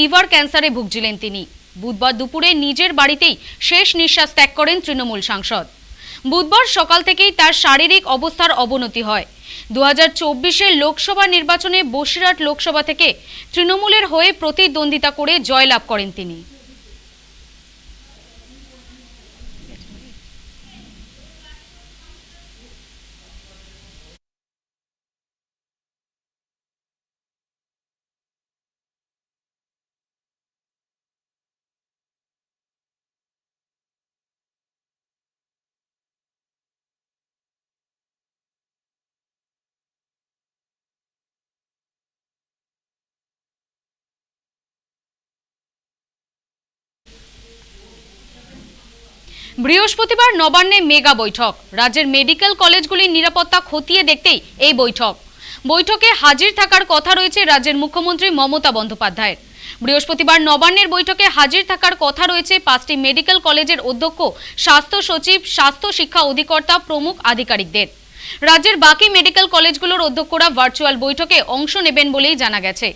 Liver ক্যান্সারে ভুগছিলেন তিনি। বুধবার দুপুরে নিজের বাড়িতেই শেষ নিঃশ্বাস ত্যাগ করেন তৃণমূল সাংসদ। বুধবার সকাল থেকেই তার শারীরিক অবস্থার অবনতি হয়। দু হাজার লোকসভা নির্বাচনে বসিরহাট লোকসভা থেকে তৃণমূলের হয়ে প্রতিদ্বন্দ্বিতা করে জয়লাভ করেন তিনি। বৃহস্পতিবার নবান্নে মেগা বৈঠক। রাজ্যের মেডিকেল কলেজগুলির নিরাপত্তা খতিয়ে দেখতেই এই বৈঠক। বৈঠকে হাজির থাকার কথা রয়েছে রাজ্যের মুখ্যমন্ত্রী মমতা বন্দ্যোপাধ্যায়ের। বৃহস্পতিবার নবান্নের বৈঠকে হাজির থাকার কথা রয়েছে পাঁচটি মেডিকেল কলেজের অধ্যক্ষ, স্বাস্থ্য সচিব, স্বাস্থ্য শিক্ষা অধিকর্তা প্রমুখ আধিকারিকদের। রাজ্যের বাকি মেডিকেল কলেজগুলোর অধ্যক্ষরা ভার্চুয়াল বৈঠকে অংশ নেবেন বলেই জানা গেছে।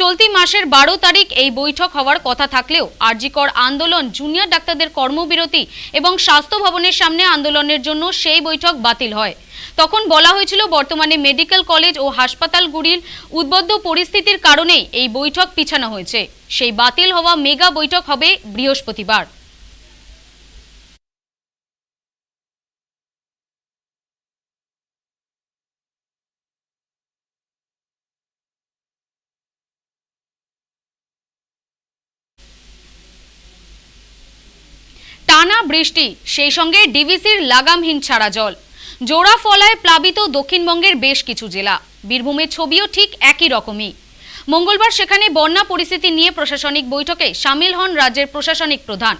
চলতি মাসের বারো তারিখ এই বৈঠক হওয়ার কথা থাকলেও আরজিকর আন্দোলন জুনিয়র ডাক্তারদের কর্মবিরতি এবং স্বাস্থ্য ভবনের সামনে আন্দোলনের জন্য সেই বৈঠক বাতিল হয়। তখন বলা হয়েছিল, বর্তমানে মেডিকেল কলেজ ও হাসপাতালগুলির উদ্বদ্ধ পরিস্থিতির কারণে এই বৈঠক পিছানো হয়েছে। সেই বাতিল হওয়া মেগা বৈঠক হবে বৃহস্পতিবার টানা বৃষ্টি, সেই সঙ্গে ডিভিসির লাগামহীন ছাড়া জল। জোড়া ফলায় প্লাবিত দক্ষিণবঙ্গের বেশ কিছু জেলা। বীরভূমের ছবিও ঠিক একই রকমই। মঙ্গলবার সেখানে বন্যা পরিস্থিতি নিয়ে প্রশাসনিক বৈঠকে সামিল হন রাজ্যের প্রশাসনিক প্রধান।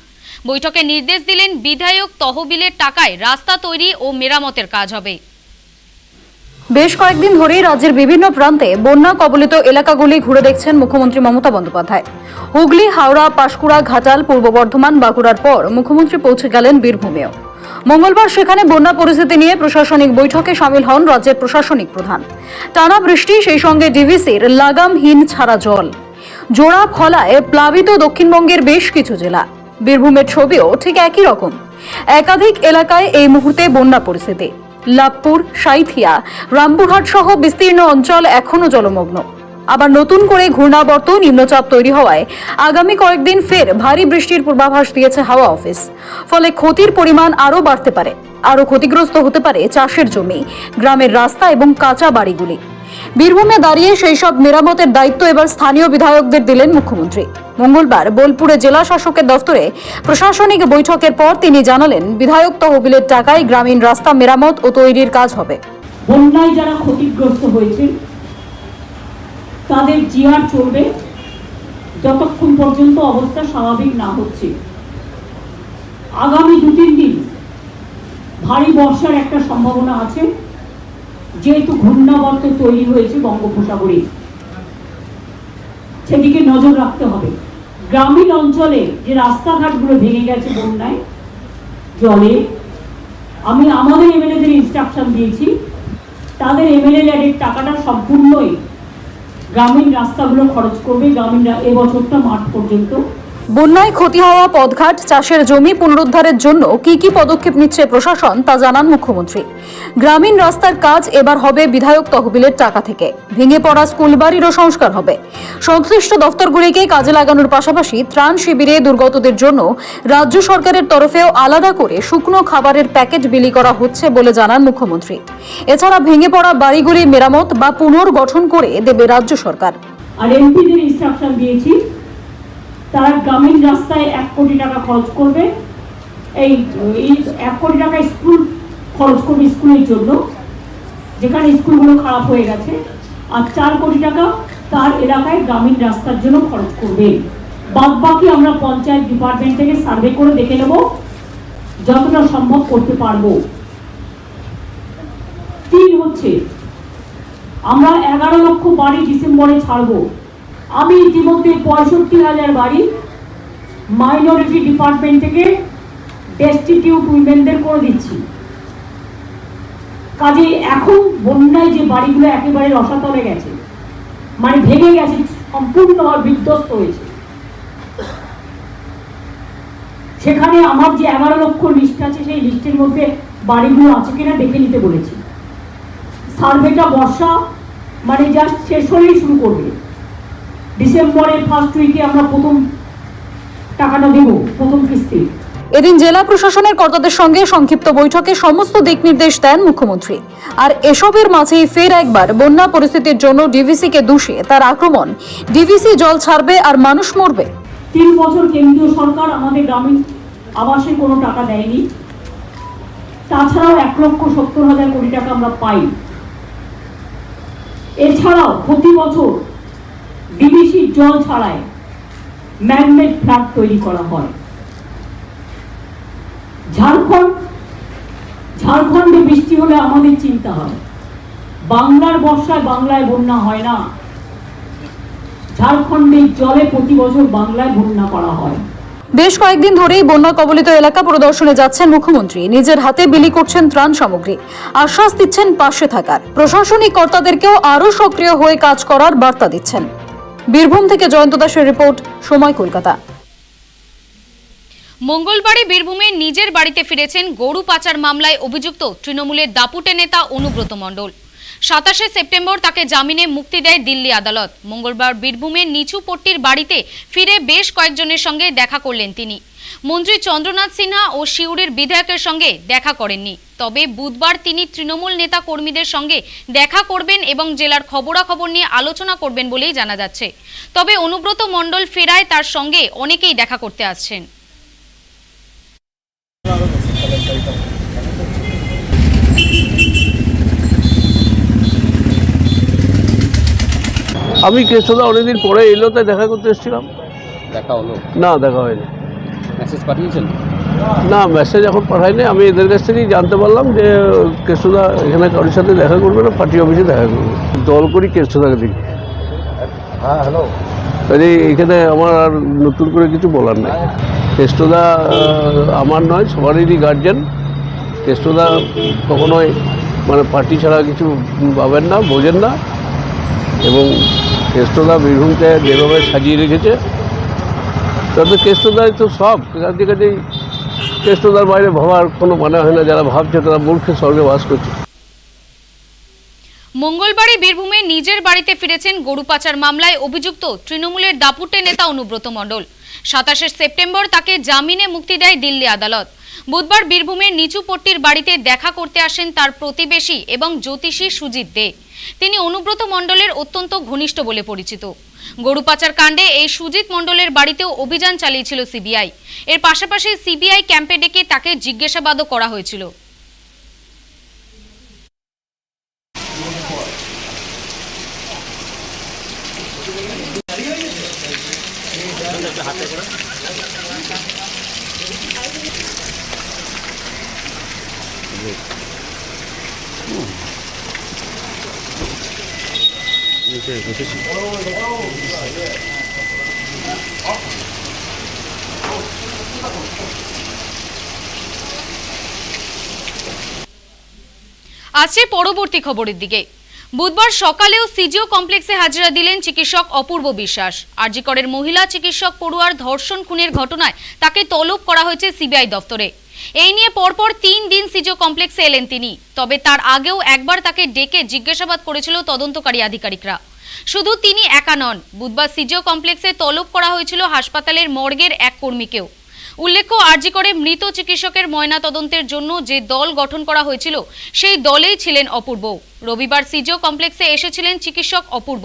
বৈঠকে নির্দেশ দিলেন বিধায়ক তহবিলের টাকায় রাস্তা তৈরি ও মেরামতের কাজ হবে। বেশ কয়েকদিন ধরেই রাজ্যের বিভিন্ন প্রান্তে বন্যা কবলিত এলাকাগুলি ঘুরে দেখছেন মুখ্যমন্ত্রী মমতা বন্দ্যোপাধ্যায়। হুগলি, হাওড়া, পাঁশকুড়া, ঘাটাল, পূর্ব বর্ধমান, বাঁকুড়ার পর মুখ্যমন্ত্রী পৌঁছে গেলেন বীরভূমেও। মঙ্গলবার সেখানে বন্যা পরিস্থিতি নিয়ে প্রশাসনিক বৈঠকে সামিল হন রাজ্যের প্রশাসনিক প্রধান। টানা বৃষ্টি, সেই সঙ্গে ডিভিসির লাগামহীন ছাড়া জল। জোড়া ফলায় প্লাবিত দক্ষিণবঙ্গের বেশ কিছু জেলা। বীরভূমের ছবিও ঠিক একই রকম। একাধিক এলাকায় এই মুহূর্তে বন্যা পরিস্থিতি। লাভপুর, সাইথিয়া। রামপুরহাট সহ বিস্তীর্ণ অঞ্চল এখনও জলমগ্ন। আবার নতুন করে ঘূর্ণাবর্ত নিম্নচাপ তৈরি হওয়ায় আগামী কয়েকদিন ফের ভারী বৃষ্টির পূর্বাভাস দিয়েছে হাওয়া অফিস। ফলে ক্ষতির পরিমাণ আরও বাড়তে পারে। আরও ক্ষতিগ্রস্ত হতে পারে চাষের জমি, গ্রামের রাস্তা এবং কাঁচা বাড়িগুলি। বীরভূমে দাঁড়িয়ে সেই সব মেরামতের দায়িত্ব এবার স্থানীয় বিধায়কদের দিলেন মুখ্যমন্ত্রী। মঙ্গলবার বোলপুরে জেলা শাসকের দফতরে প্রশাসনিক বৈঠকের পর তিনি জানালেন, বিধায়ক তহবিলের টাকায় গ্রামীণ রাস্তা মেরামত ও তৈরির কাজ হবে। বন্যায় যারা ক্ষতিগ্রস্ত হয়েছে, তাদের জিআর চলবে। যতক্ষণ পর্যন্ত অবস্থা স্বাভাবিক না হচ্ছে। আগামী দু তিন দিন ভারী বর্ষার একটা সম্ভাবনা আছে, যেহেতু ঘূর্ণাবর্ত তৈরি হয়েছে বঙ্গোপসাগরে। সেদিকে নজর রাখতে হবে। গ্রামীণ অঞ্চলে যে রাস্তাঘাটগুলো ভেঙে গেছে বন্যায়, জলে, আমি আমাদের এমএলএদের ইনস্ট্রাকশন দিয়েছি, তাদের এমএলএ ল্যাডের টাকাটা সম্পূর্ণই গ্রামীণ রাস্তাগুলো খরচ করবে। গ্রামীণরা এবছরটা মাঠ পর্যন্ত বন্যায় ক্ষতি হওয়া পদঘাট চাষের জমি পুনরুদ্ধারের জন্য কি কি পদক্ষেপ নিচ্ছে প্রশাসন তা জানান মুখ্যমন্ত্রী। গ্রামীণ রাস্তার কাজ এবার হবে বিধায়ক তহবিলের টাকা থেকে। ভেঙে পড়া স্কুল বাড়িরও সংস্কার হবে। সংশ্লিষ্ট দফতরগুলিকে কাজে লাগানোর পাশাপাশি ত্রাণ শিবিরে দুর্গতদের জন্য রাজ্য সরকারের তরফেও আলাদা করে শুকনো খাবারের প্যাকেট বিলি করা হচ্ছে বলে জানান মুখ্যমন্ত্রী। এছাড়া ভেঙে পড়া বাড়িগুলি মেরামত বা পুনর্গঠন করে দেবে রাজ্য সরকার। আর এমপিদের ইনস্ট্রাকশন দিয়েছি তারা গ্রামীণ রাস্তায় এক কোটি টাকা খরচ করবে। এই এক কোটি টাকা স্কুল খরচ করবে স্কুলের জন্য। যেখানে স্কুলগুলো খারাপ হয়ে গেছে। আর চার কোটি টাকা তার এলাকায় গ্রামীণ রাস্তার জন্য খরচ করবে। বাদ বাকি আমরা পঞ্চায়েত ডিপার্টমেন্ট থেকে সার্ভে করে দেখে নেব যতটা সম্ভব করতে পারব। তিন হচ্ছে, আমরা এগারো লক্ষ বাড়ি ডিসেম্বরে ছাড়বো। আমি ইতিমধ্যে পঁয়ষট্টি হাজার বাড়ি মাইনরিটি ডিপার্টমেন্ট থেকে ডেস্টিটিউট উইমেনদের করে দিচ্ছি। কাজে এখন বন্যায় যে বাড়িগুলো একেবারে রসাতলে গেছে মানে ভেঙে গেছে, সম্পূর্ণভাবে বিধ্বস্ত হয়েছে। সেখানে আমার যে এগারো লক্ষ লিস্ট আছে, সেই লিস্টের মধ্যে বাড়িগুলো আছে কিনা দেখে নিতে বলেছি। সার্ভেটা বর্ষা মানে জাস্ট শেষ হলেই শুরু করবে। ডিসেম্বরের ফার্স্ট উইকে আমরা প্রথম টাকাটা দেবো প্রথম কিস্তি। এদিন জেলা প্রশাসনের কর্তাদের সঙ্গে সংক্ষিপ্ত বৈঠকে সমস্ত দিক নির্দেশ দেন মুখ্যমন্ত্রী। আর এসবের মাঝেই ফের একবার বন্যা পরিস্থিতির জন্য ডিভিসি কে দোষিয়ে তার আক্রমণ। ডিভিসি জল ছাড়বে আর মানুষ মরবে। তিন বছর কেন্দ্রীয় সরকার আমাদের গ্রামীণ আবাসে কোনো টাকা দেয়নি। তাছাড়াও এক লক্ষ সত্তর হাজার কোটি টাকা আমরা পাই এছাড়াও প্রতি বছর ডিবিসির জল ছাড়ায় ম্যাগনেট ফ্ল্যাট তৈরি করা হয়। ঝাড়খণ্ড, ঝাড়খণ্ডে বৃষ্টি হলে আমাদের চিন্তা হয়। বাংলার বর্ষায় বাংলায় বন্যা হয় না। ঝাড়খণ্ডে জলে প্রতি বছর বাংলায় বন্যা করা হয়। বেশ কয়েকদিন ধরেই বন্যা কবলিত এলাকা পরিদর্শনে যাচ্ছেন মুখ্যমন্ত্রী। নিজের হাতে বিলি করছেন ত্রাণ সামগ্রী। আশ্বাস দিচ্ছেন পাশে থাকার। প্রশাসনিক কর্তাদেরকেও আরও সক্রিয় হয়ে কাজ করার বার্তা দিচ্ছেন। বীরভূম থেকে জয়ন্ত দাসের রিপোর্ট, সময় কলকাতা। মঙ্গলবারে বীরভূমে নিজের বাড়িতে ফিরেছেন গরু পাচার মামলায় অভিযুক্ত তৃণমূলের দাপুটে নেতা অনুব্রত মণ্ডল। সাতাশে সেপ্টেম্বর তাকে জামিনে মুক্তি দেয় দিল্লি আদালত। মঙ্গলবার বীরভূমের নিচু পট্টির বাড়িতে ফিরে বেশ কয়েকজনের সঙ্গে দেখা করলেন তিনি। মন্ত্রী চন্দ্রনাথ সিনহা ও শিউরের বিধায়কের সঙ্গে দেখা করেননি। তবে বুধবার তিনি তৃণমূল নেতা কর্মীদের সঙ্গে দেখা করবেন এবং জেলার খবরাখবর নিয়ে আলোচনা করবেন বলেই জানা যাচ্ছে। তবে অনুব্রত মণ্ডল ফেরায় তার সঙ্গে অনেকেই দেখা করতে আসছেন। আমি কেষ্টদা অনেকদিন পরে এলো তাই দেখা করতে এসেছিলাম। দেখা হলো? না দেখা হয়নি। মেসেজ পাঠিয়েছেন? না মেসেজ এখন পাঠাইনি। আমি এদের কাছ থেকেই জানতে পারলাম যে কেষ্টদা এখানে কারোর সাথে দেখা করবে না পার্টি অফিসে দেখা করবে। দল করি কেষ্টদাকে দিই। হ্যাঁ হ্যালো কাজে এখানে আমার আর নতুন করে কিছু বলার নেই। কেষ্টদা আমার নয় সবারই গার্জেন কেষ্টদা কখনোই মানে পার্টি ছাড়া কিছু পাবেন না বোঝেন না। এবং কেষ্টদা বীরভূমকে যেভাবে সাজিয়ে রেখেছে তাতে কেষ্টদাই তো সব। কাজে কাজেই কেষ্টদার বাইরে ভাবার কোনো মানে হয় না, যারা ভাবছে তারা মূর্খের স্বর্গে বাস করছে। মঙ্গলবারে বীরভূমে নিজের বাড়িতে ফিরেছেন গরু পাচার মামলায় অভিযুক্ত তৃণমূলের দাপুটে নেতা অনুব্রত মণ্ডল। সাতাশে সেপ্টেম্বর তাকে জামিনে মুক্তি দেয় দিল্লি আদালত। বুধবার বীরভূমের নিচু পট্টির বাড়িতে দেখা করতে আসেন তার প্রতিবেশী এবং জ্যোতিষী সুজিত দে। তিনি অনুব্রত মণ্ডলের অত্যন্ত ঘনিষ্ঠ বলে পরিচিত। গরু পাচার কাণ্ডে এই সুজিত মণ্ডলের বাড়িতেও অভিযান চালিয়েছিল সিবিআই। এর পাশাপাশি সিবিআই ক্যাম্পে ডেকে তাকে জিজ্ঞাসাবাদও করা হয়েছিল। আসছে পরবর্তী খবরের দিকে। বুধবার সকালেও সিজিও কমপ্লেক্সে হাজিরা দিলেন চিকিৎসক অপূর্ব বিশ্বাস। আরজিকরের মহিলা চিকিৎসক পড়ুয়ার ধর্ষণ খুনের ঘটনায় তাকে তলব করা হয়েছে সিবিআই দফতরে এই নিয়ে পরপর তিন দিন সিজিও কমপ্লেক্সে এলেন তিনি। তবে তার আগেও একবার তাকে ডেকে জিজ্ঞাসাবাদ করেছিল তদন্তকারী আধিকারিকরা। শুধু তিনি একা নন, বুধবার সিজিও কমপ্লেক্সে তলব করা হয়েছিল হাসপাতালের মর্গের এক কর্মীকেও। উল্লেখ্য, আরজি করে মৃত চিকিৎসকের ময়না তদন্তের জন্য যে দল গঠন করা হয়েছিল, সেই দলেই ছিলেন অপূর্ব। রবিবার সিজিও কমপ্লেক্সে এসেছিলেন চিকিৎসক অপূর্ব।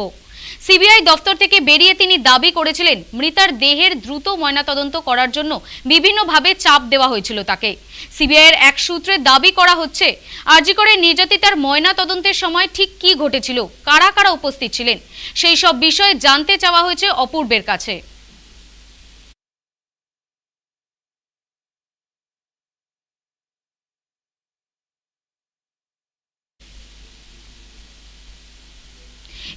সিবিআই দপ্তর থেকে বেরিয়ে তিনি দাবি করেছিলেন, মৃতার দেহের দ্রুত ময়নাতদন্ত করার জন্য বিভিন্নভাবে চাপ দেওয়া হয়েছিল তাকে। সিবিআইয়ের এক সূত্রে দাবি করা হচ্ছে আজি করে নির্যাতিতার ময়না তদন্তের সময় ঠিক কি ঘটেছিল, কারা কারা উপস্থিত ছিলেন, সেই সব বিষয়ে জানতে চাওয়া হয়েছে অপূর্বের কাছে।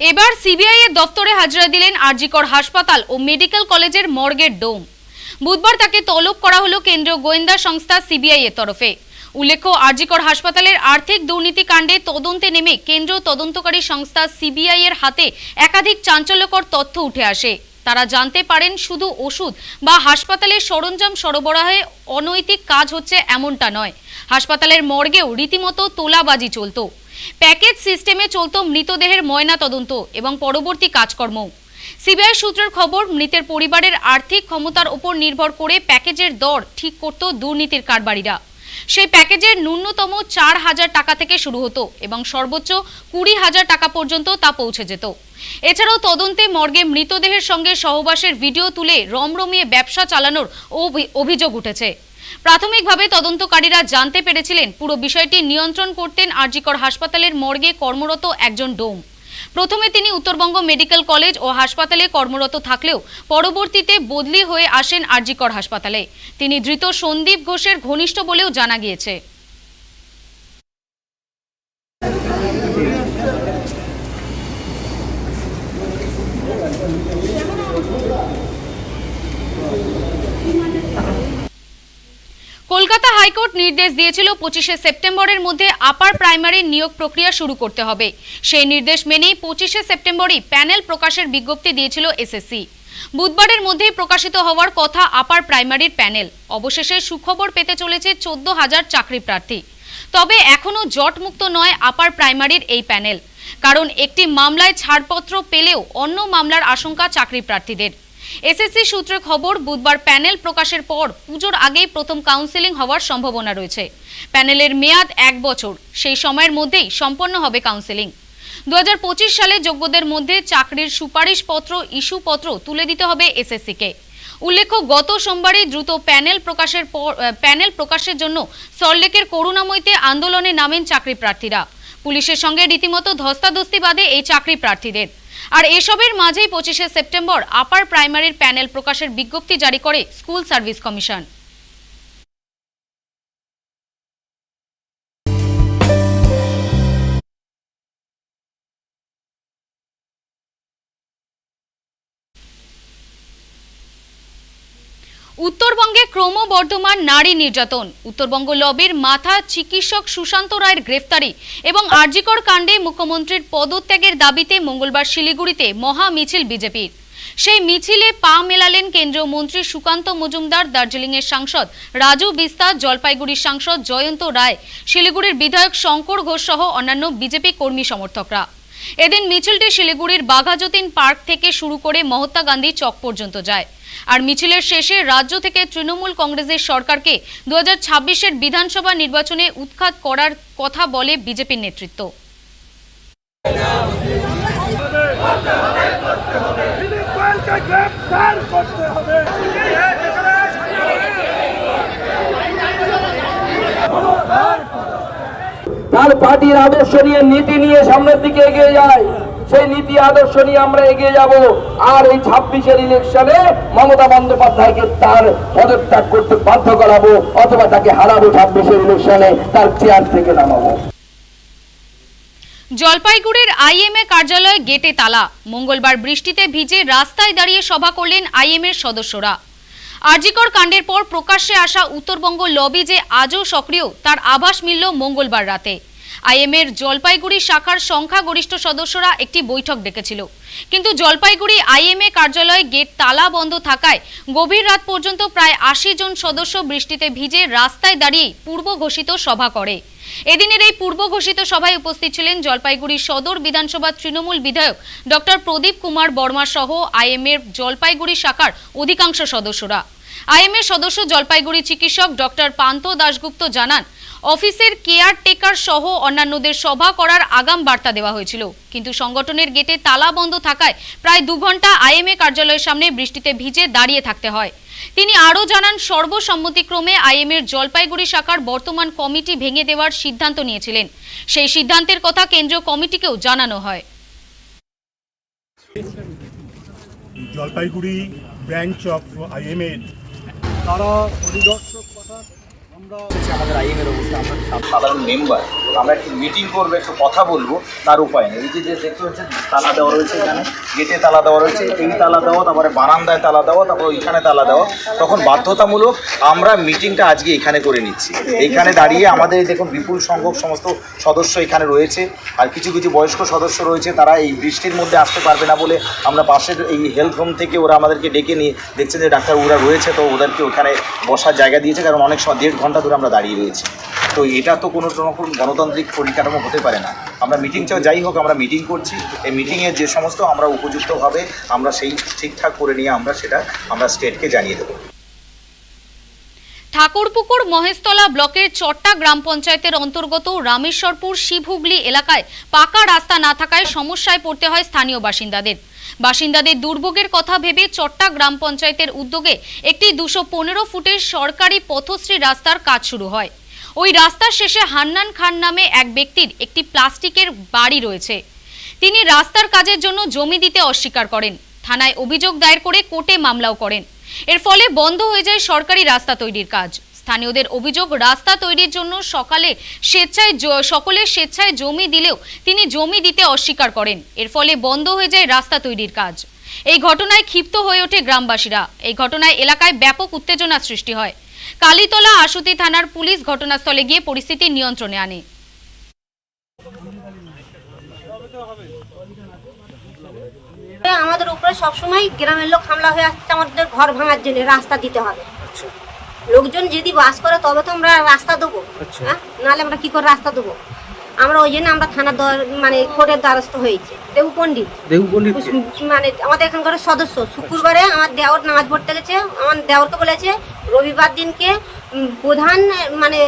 এবার সিবিআই এর দপ্তরে হাজিরা দিলেন আরজিকর হাসপাতাল ও মেডিকেল কলেজের মর্গের ডোম। বুধবার তাকে তলব করা হলো কেন্দ্রীয় গোয়েন্দা সংস্থা সিবিআই এর তরফে। উল্লেখ্য, আরজিকর হাসপাতালের আর্থিক দুর্নীতি কাণ্ডে তদন্তে নেমে কেন্দ্রীয় তদন্তকারী সংস্থা সিবিআই এর হাতে একাধিক চাঞ্চল্যকর তথ্য উঠে আসে। তারা জানতে পারেন শুধু ওষুধ বা হাসপাতালের সরঞ্জাম সরবরাহে অনৈতিক কাজ হচ্ছে এমনটা নয়। হাসপাতালের মর্গেও রীতিমতো তোলাবাজি চলতো। প্যাকেজ সিস্টেমে চলতো মৃতদেহের ময়না তদন্ত এবং পরবর্তী কাজকর্ম সিবিআই সূত্রের খবর, মৃতের পরিবারের আর্থিক ক্ষমতার উপর নির্ভর করে প্যাকেজের দর ঠিক করত দুর্নীতির কারবারিরা। সেই প্যাকেজের ন্যূনতম চার হাজার টাকা থেকে শুরু হতো এবং সর্বোচ্চ কুড়ি হাজার টাকা পর্যন্ত তা পৌঁছে যেত। এছাড়াও তদন্তে মর্গে মৃতদেহের সঙ্গে সহবাসের ভিডিও তুলে রমরমিয়ে ব্যবসা চালানোর অভি- অভিযোগ উঠেছে। প্রাথমিকভাবে তদন্তকারীরা জানতে পেরেছিলেন, পুরো বিষয়টি নিয়ন্ত্রণ করতেন আরজিকর হাসপাতালের মর্গে কর্মরত একজন ডোম। প্রথমে তিনি উত্তরবঙ্গ মেডিকেল কলেজ ও হাসপাতালে কর্মরত থাকলেও পরবর্তীতে বদলি হয়ে আসেন আরজিকর হাসপাতালে। তিনি ধৃত সন্দীপ ঘোষের ঘনিষ্ঠ বলেও জানা গিয়েছে কলকাতা হাইকোর্ট নির্দেশ দিয়েছিল পঁচিশে সেপ্টেম্বরের মধ্যে আপার প্রাইমারির নিয়োগ প্রক্রিয়া শুরু করতে হবে। সেই নির্দেশ মেনেই পঁচিশে সেপ্টেম্বরই প্যানেল প্রকাশের বিজ্ঞপ্তি দিয়েছিল এসএসসি। বুধবারের মধ্যেই প্রকাশিত হওয়ার কথা আপার প্রাইমারির প্যানেল। অবশেষে সুখবর পেতে চলেছে চোদ্দ হাজার চাকরি প্রার্থী। তবে এখনও জটমুক্ত নয় আপার প্রাইমারির এই প্যানেল। কারণ একটি মামলায় ছাড়পত্র পেলেও অন্য মামলার আশঙ্কা চাকরি প্রার্থীদের। এসএসসি সূত্রে খবর, বুধবার প্যানেল প্রকাশের পর পুজোর আগেই প্রথম কাউন্সেলিং হওয়ার সম্ভাবনা রয়েছে। প্যানেলের মেয়াদ এক বছর, সেই সময়ের মধ্যেই সম্পন্ন হবে কাউন্সেলিং। দুহাজার পঁচিশ সালে যোগ্যদের মধ্যে চাকরির সুপারিশপত্র, ইস্যুপত্র তুলে দিতে হবে এসএসসিকে। উল্লেখ্য, গত সোমবারই দ্রুত প্যানেল প্রকাশের পর প্যানেল প্রকাশের জন্য সল্টলেকের করুণাময়ীতে আন্দোলনে নামেন চাকরি প্রার্থীরা পুলিশের সঙ্গে রীতিমতো ধস্তাধস্তি বাঁধে এই চাকরি প্রার্থীদের আর এসবের মাঝেই পঁচিশে সেপ্টেম্বর আপার প্রাইমারির প্যানেল প্রকাশের বিজ্ঞপ্তি জারি করে স্কুল সার্ভিস কমিশন। উত্তরবঙ্গে ক্রমবর্ধমান নারী নির্যাতন। উত্তরবঙ্গ লবির মাথা চিকিৎসক সুশান্ত রায়ের গ্রেফতারি এবং আরজিকর কাণ্ডে মুখ্যমন্ত্রীর পদত্যাগের দাবিতে মঙ্গলবার শিলিগুড়িতে মহা মিছিল বিজেপির। সেই মিছিলে পা মেলালেন কেন্দ্রীয় মন্ত্রী সুকান্ত মজুমদার, দার্জিলিংয়ের সাংসদ রাজু বিস্তা, জলপাইগুড়ির সাংসদ জয়ন্ত রায়, শিলিগুড়ির বিধায়ক শঙ্কর ঘোষ সহ অন্যান্য বিজেপি কর্মী সমর্থকরা। এদিন মিছিলটি শিলিগুড়ির বাঘাযতীন পার্ক থেকে শুরু করে মহাত্মা গান্ধী চক পর্যন্ত যায়। আর মিছিলের শেষে রাজ্য থেকে তৃণমূল কংগ্রেসের সরকারকে দু হাজার বিধানসভা নির্বাচনে উৎখাত করার কথা বলে বিজেপির নেতৃত্ব। করতে হবে। তার পার্টির আদর্শ নিয়ে নীতি নিয়ে সামনের দিকে এগিয়ে যায়। সেই নীতি আদর্শ নিয়ে আমরা এগিয়ে যাব। আর এই ছাব্বিশের ইলেকশনে মমতা বন্দ্যোপাধ্যায়কে তার পদত্যাগ করতে বাধ্য করাবো, অথবা তাকে হারাবো ছাব্বিশের ইলেকশনে, তার চেয়ার থেকে নামাবো। জলপাইগুড়ির আইএমএ কার্যালয় গেটে তালা। মঙ্গলবার বৃষ্টিতে ভিজে রাস্তায় দাঁড়িয়ে সভা করলেন আইএমএর সদস্যরা। আরজিকর কাণ্ডের পর প্রকাশ্যে আসা উত্তরবঙ্গ লবি যে আজও সক্রিয়, তার আভাস মিলল মঙ্গলবার রাতে। আইএমএর জলপাইগুড়ি শাখার সংখ্যাগরিষ্ঠ সদস্যরা একটি বৈঠক ডেকেছিল। কিন্তু জলপাইগুড়ি আইএমএ কার্যালয়ে গেট তালা বন্ধ থাকায় গভীর রাত পর্যন্ত প্রায় আশি জন সদস্য বৃষ্টিতে ভিজে রাস্তায় দাঁড়িয়ে পূর্ব ঘোষিত সভা করে। এদিনের এই পূর্ব ঘোষিত সভায় উপস্থিত ছিলেন জলপাইগুড়ি সদর বিধানসভা তৃণমূল বিধায়ক ডক্টর প্রদীপ কুমার বর্মা সহ আইএমএর জলপাইগুড়ি শাখার অধিকাংশ সদস্যরা। আইএমএর সদস্য জলপাইগুড়ি চিকিৎসক ডক্টর পান্ত দাশগুপ্ত জানান, অফিসের কেয়ারটেকার সহ অন্যান্যদের সভা করার আগাম বার্তা দেওয়া হয়েছিল। কিন্তু সংগঠনের গেটে তালা বন্ধ থাকায় প্রায় দু ঘণ্টা আইএমএ কার্যালয়ের সামনে বৃষ্টিতে ভিজে দাঁড়িয়ে থাকতে হয়। তিনি আরও জানান, সর্বসম্মতিক্রমে আইএমএর জলপাইগুড়ি শাখার বর্তমান কমিটি ভেঙে দেওয়ার সিদ্ধান্ত নিয়েছিলেন। সেই সিদ্ধান্তের কথা কেন্দ্রীয় কমিটিকেও জানানো হয়। জলপাইগুড়ি ব্রাঞ্চ অফ আইএমএর তারা পরিদর্শক কথা আমরা আমাদের আইএমের অবস্থা আমরা সাধারণ মেম্বার আমরা একটু মিটিং করব, একটু কথা বলব, তার উপায় নেই। এই যে দেখতে পাচ্ছেন, তালা দেওয়া রয়েছে এখানে, গেটে তালা দেওয়া রয়েছে, এই তালা দেওয়া, তারপরে বারান্দায় তালা দেওয়া, তারপর ওইখানে তালা দেওয়া, তখন বাধ্যতামূলক আমরা মিটিংটা আজকে এখানে করে নিচ্ছি। এখানে দাঁড়িয়ে আমাদের দেখুন বিপুল সংখ্যক সমস্ত সদস্য এখানে রয়েছে, আর কিছু কিছু বয়স্ক সদস্য রয়েছে, তারা এই বৃষ্টির মধ্যে আসতে পারবে না বলে আমরা পাশের এই হেলথ হোম থেকে ওরা আমাদেরকে ডেকে নিয়ে দেখছেন যে ডাক্তার ওরা রয়েছে, তো ওদেরকে ওখানে বসার জায়গা দিয়েছে, কারণ অনেক দেড় ঘণ্টা ধরে আমরা দাঁড়িয়ে রয়েছি। তো এটা তো কোনো রকম গণতান্ত্রিক পরিকাঠামো হতে পারে না। আমরা মিটিং চাও, যাই হোক, আমরা মিটিং করছি। এই মিটিংয়ে যে সমস্ত আমরা উপযুক্তভাবে আমরা সেই ঠিকঠাক করে নিয়ে আমরা সেটা আমরা স্টেটকে জানিয়ে দেবো। ঠাকুরপুকুর মহেশতলা ব্লকের চট্টা গ্রাম পঞ্চায়েতের অন্তর্গত রামেশ্বরপুর শিবহুগলি এলাকায় পাকা রাস্তা না থাকায় সমস্যায় পড়তে হয় স্থানীয় বাসিন্দাদের। বাসিন্দাদের দুর্ভোগের কথা ভেবে চট্টা গ্রাম পঞ্চায়েতের উদ্যোগে একটি দুশো ফুটের সরকারি পথশ্রী রাস্তার কাজ শুরু হয়। ওই রাস্তার শেষে হান্নান খান নামে এক ব্যক্তির একটি প্লাস্টিকের বাড়ি রয়েছে। তিনি রাস্তার কাজের জন্য জমি দিতে অস্বীকার করেন। থানায় অভিযোগ দায়ের করে কোর্টে মামলাও করেন। এর ফলে বন্ধ হয়ে যায় সরকারি রাস্তা তৈরির কাজ। স্থানীয়দের অভিযোগ, রাস্তা তৈরির জন্য সকালে স্বেচ্ছায় সকলে স্বেচ্ছায় জমি দিলেও তিনি জমি দিতে অস্বীকার করেন। এর ফলে বন্ধ হয়ে যায় রাস্তা তৈরির কাজ। এই ঘটনায় ক্ষিপ্ত হয়ে ওঠে গ্রামবাসীরা। এই ঘটনায় এলাকায় ব্যাপক উত্তেজনা সৃষ্টি হয়। কালীতলা আশুতি থানার পুলিশ ঘটনাস্থলে গিয়ে পরিস্থিতি নিয়ন্ত্রণে আনে। আমাদের উপরে সবসময় গ্রামের লোক হামলা হয়ে আসছে আমাদের ঘর ভাঙার জন্য রাস্তা দিতে হবে। লোকজন যদি বাস করে তবে তো আমরা রাস্তা দেবো। হ্যাঁ? নাহলে আমরা কি করে রাস্তা দেবো? আমরা ওই জন্য আমরা থানার দর মানে কোর্টের দ্বারস্থ হয়েছি। দেবু পন্ডিত দেহু পণ্ডিত মানে আমাদের এখানকার সদস্য শুক্রবারে আমার দেওর নামাজ পড়তে গেছে। আমার দেওরকে বলেছে রবিবার দিনকে প্রধান মানে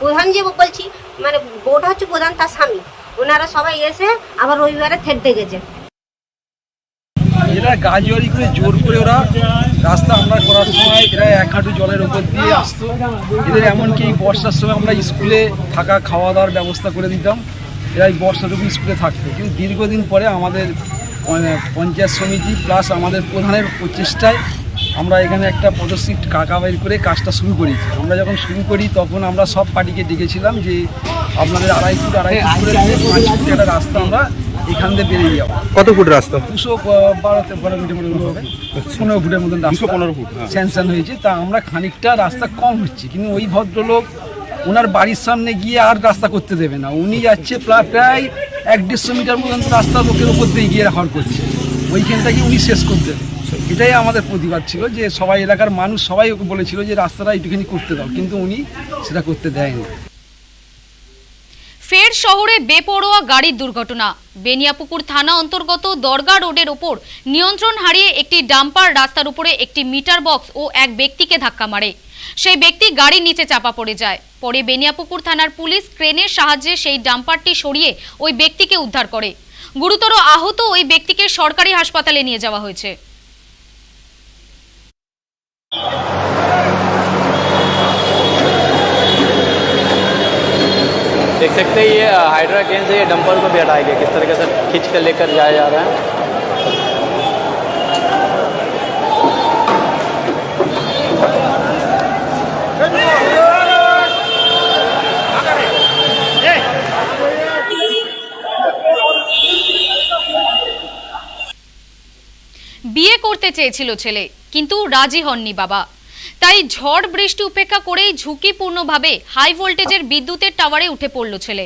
প্রধান যে বলছি মানে বউটা হচ্ছে প্রধান তার স্বামী। ওনারা সবাই এসে আবার রবিবারে থেটতে গেছে। এরা গাজুয়ারি করে জোর করে ওরা রাস্তা আমরা করার সময় এরা এক হাঁটু জলের উপর দিয়ে আসতো। এদের এমনকি বর্ষার সময় আমরা স্কুলে থাকা খাওয়া দাওয়ার ব্যবস্থা করে দিতাম। এরা এই বর্ষাটুকু স্কুলে থাকতো। কিন্তু দীর্ঘদিন পরে আমাদের মানে পঞ্চায়েত সমিতি প্লাস আমাদের প্রধানের প্রচেষ্টায় আমরা এখানে একটা পদশ্রী কাকা বাইর করে কাজটা শুরু করেছি। আমরা যখন শুরু করি তখন আমরা সব পার্টিকে ডেকেছিলাম যে, আপনাদের আড়াই ফুট, আড়াই করে ফুট একটা রাস্তা আমরা এখান থেকে বেরিয়ে যাব কত ফুট রাস্তা? দুশো বারো বারো মিটার মতো হবে। পনেরো ফুটের মতন রাস্তা। পনেরো ফুট, হ্যাঁ। স্যাংশন হয়েছে। তা আমরা খানিকটা রাস্তা কম হচ্ছে কিন্তু ওই ভদ্রলোক ওনার বাড়ির সামনে গিয়ে আর রাস্তা করতে দেবে না। উনি যাচ্ছে প্রা- প্রায় এক দেড়শো মিটার মতন রাস্তা লোকের উপর দিয়ে গিয়ে হর করছে। ওইখানটাকে উনি শেষ করে দেবে। এটাই আমাদের প্রতিবাদ ছিল যে সবাই এলাকার মানুষ সবাই ওকে বলেছিল যে রাস্তাটা একটুখানি করতে দাও কিন্তু উনি সেটা করতে দেয়নি। ফের শহরে বেপরোয়া গাড়ির দুর্ঘটনা। বেনিয়াপুকুর থানা অন্তর্গত দরগা রোডের ওপর নিয়ন্ত্রণ হারিয়ে একটি ডাম্পার রাস্তার উপরে একটি মিটার বক্স ও এক ব্যক্তিকে ধাক্কা মারে। সেই ব্যক্তি গাড়ির নিচে চাপা পড়ে যায়। পরে বেনিয়াপুকুর থানার পুলিশ ক্রেনের সাহায্যে সেই ডাম্পারটি সরিয়ে ওই ব্যক্তিকে উদ্ধার করে। গুরুতর আহত ওই ব্যক্তিকে সরকারি হাসপাতালে নিয়ে যাওয়া হয়েছে। देख सकते हैं ये हाइड्रा केन से ये डंपर को भी हटाया गया किस तरीके से खींच कर लेकर जाया जा रहा है বিয়ে করতে চেয়েছিল ছেলে কিন্তু রাজি হননি বাবা তাই ঝড় বৃষ্টি উপেক্ষা করেই ঝুঁকিপূর্ণভাবে হাই ভোল্টেজের বিদ্যুতের টাওয়ারে উঠে পড়ল ছেলে।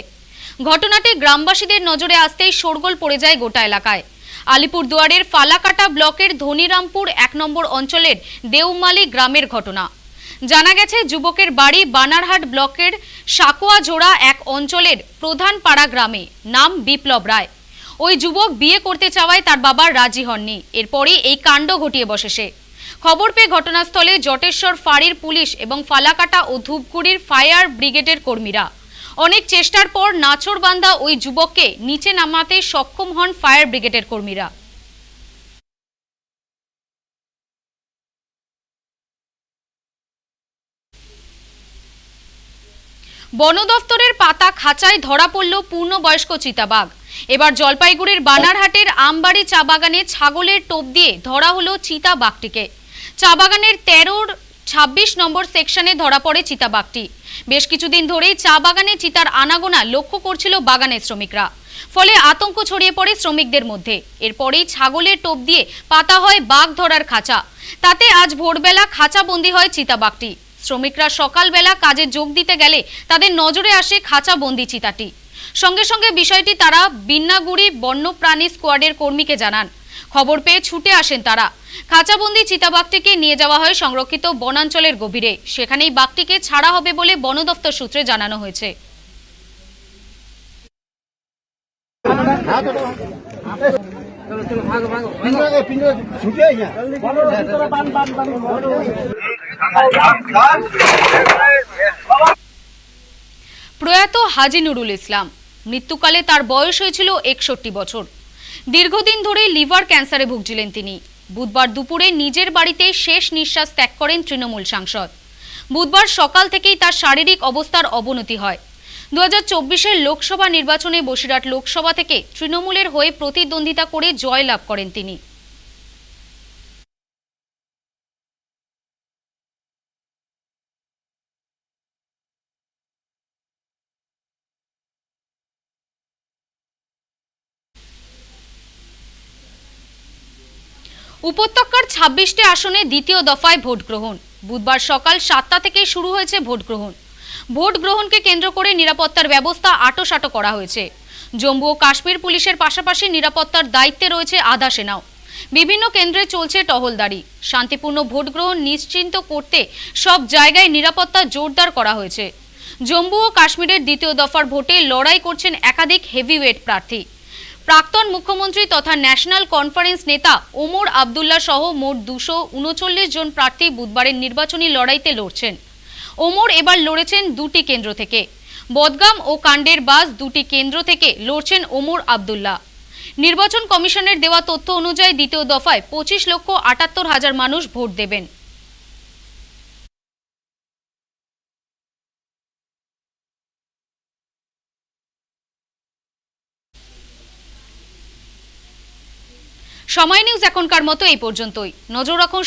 ঘটনাটি গ্রামবাসীদের নজরে আসতেই শোরগোল পড়ে যায় গোটা এলাকায়। আলিপুরদুয়ারের ফালাকাটা ব্লকের ধনিরামপুর এক নম্বর অঞ্চলের দেউমালি গ্রামের ঘটনা। জানা গেছে, যুবকের বাড়ি বানারহাট ব্লকের সাকোয়াজোড়া এক অঞ্চলের প্রধান পাড়া গ্রামে। নাম বিপ্লব রায়। ওই যুবক বিয়ে করতে চাওয়ায় তার বাবা রাজি হননি। এরপরই এই কাণ্ড ঘটিয়ে বসে সে। খবর পেয়ে ঘটনাস্থলে জটেশ্বর ফাঁড়ির পুলিশ এবং ফালাকাটা ও ধূপগুড়ির ফায়ার ব্রিগেডের কর্মীরা। অনেক চেষ্টার পর নাছরবান্ধা ওই যুবককে নিচে নামাতে সক্ষম হন ফায়ার ব্রিগেডের কর্মীরা। বন দফতরের পাতা খাঁচায় ধরা পড়ল পূর্ণবয়স্ক চিতাবাঘ। এবার জলপাইগুড়ির বানারহাটের আমবাড়ি চা বাগানে ছাগলের টোপ দিয়ে ধরা হলো চিতা বাঘটিকে চা বাগানের তেরোর ছাব্বিশ নম্বর সেকশনে ধরা পড়ে চিতাবাঘটি বেশ কিছুদিন ধরেই চা বাগানে চিতার আনাগোনা লক্ষ্য করছিল বাগানের শ্রমিকরা। ফলে আতঙ্ক ছড়িয়ে পড়ে শ্রমিকদের মধ্যে। এরপরেই ছাগলের টোপ দিয়ে পাতা হয় বাঘ ধরার খাঁচা। তাতে আজ ভোরবেলা খাঁচা বন্দি হয় চিতাবাঘটি শ্রমিকরা সকালবেলা কাজে যোগ দিতে গেলে তাদের নজরে আসে খাঁচাবন্দি চিতাটি। সঙ্গে সঙ্গে বিষয়টি তারা বিন্নাগুড়ি বন্যপ্রাণী স্কোয়াডের কর্মীকে জানান। খবর পেয়ে ছুটে আসেন তারা। খাঁচাবন্দি চিতাবাঘটিকে নিয়ে যাওয়া হয় সংরক্ষিত বনাঞ্চলের গভীরে। সেখানেই বাঘটিকে ছাড়া হবে বলে বন দপ্তর সূত্রে জানানো হয়েছে। প্রয়াত হাজি নুরুল ইসলাম। মৃত্যুকালে তার বয়স হয়েছিল একষট্টি বছর। দীর্ঘদিন ধরে লিভার ক্যান্সারে ভুগছিলেন তিনি। বুধবার দুপুরে নিজের বাড়িতে শেষ নিঃশ্বাস ত্যাগ করেন তৃণমূল সাংসদ। বুধবার সকাল থেকেই তার শারীরিক অবস্থার অবনতি হয়। দু হাজার লোকসভা নির্বাচনে বসিরহাট লোকসভা থেকে তৃণমূলের হয়ে প্রতিদ্বন্দ্বিতা করে জয় লাভ করেন তিনি। উপত্যকার ছাব্বিশটি আসনে দ্বিতীয় দফায় ভোট গ্রহণ। বুধবার সকাল সাতটা থেকে শুরু হয়েছে ভোট গ্রহণ। ভোট গ্রহণকে কেন্দ্র করে নিরাপত্তার ব্যবস্থা আটোসাটো করা হয়েছে। জম্মু ও কাশ্মীর পুলিশের পাশাপাশি নিরাপত্তার দায়িত্বে রয়েছে আধা সেনাও। বিভিন্ন কেন্দ্রে চলছে টহলদারি। শান্তিপূর্ণ ভোট গ্রহণ নিশ্চিন্ত করতে সব জায়গায় নিরাপত্তা জোরদার করা হয়েছে। জম্মু ও কাশ্মীরের দ্বিতীয় দফার ভোটে লড়াই করছেন একাধিক হেভিওয়েট প্রার্থী। প্রাক্তন মুখ্যমন্ত্রী তথা ন্যাশনাল কনফারেন্স নেতা ওমর আবদুল্লাহ সহ মোট দুশো উনচল্লিশ জন প্রার্থী বুধবারের নির্বাচনী লড়াইতে লড়ছেন। ওমর এবার লড়েছেন দুটি কেন্দ্র থেকে। বদগাম ও কাণ্ডের বাস দুটি কেন্দ্র থেকে লড়ছেন ওমর আবদুল্লাহ। নির্বাচন কমিশনের দেওয়া তথ্য অনুযায়ী দ্বিতীয় দফায় পঁচিশ লক্ষ আটাত্তর হাজার মানুষ ভোট দেবেন। সময় নিউজ এখনকার মতো এই পর্যন্তই। নজর রাখুন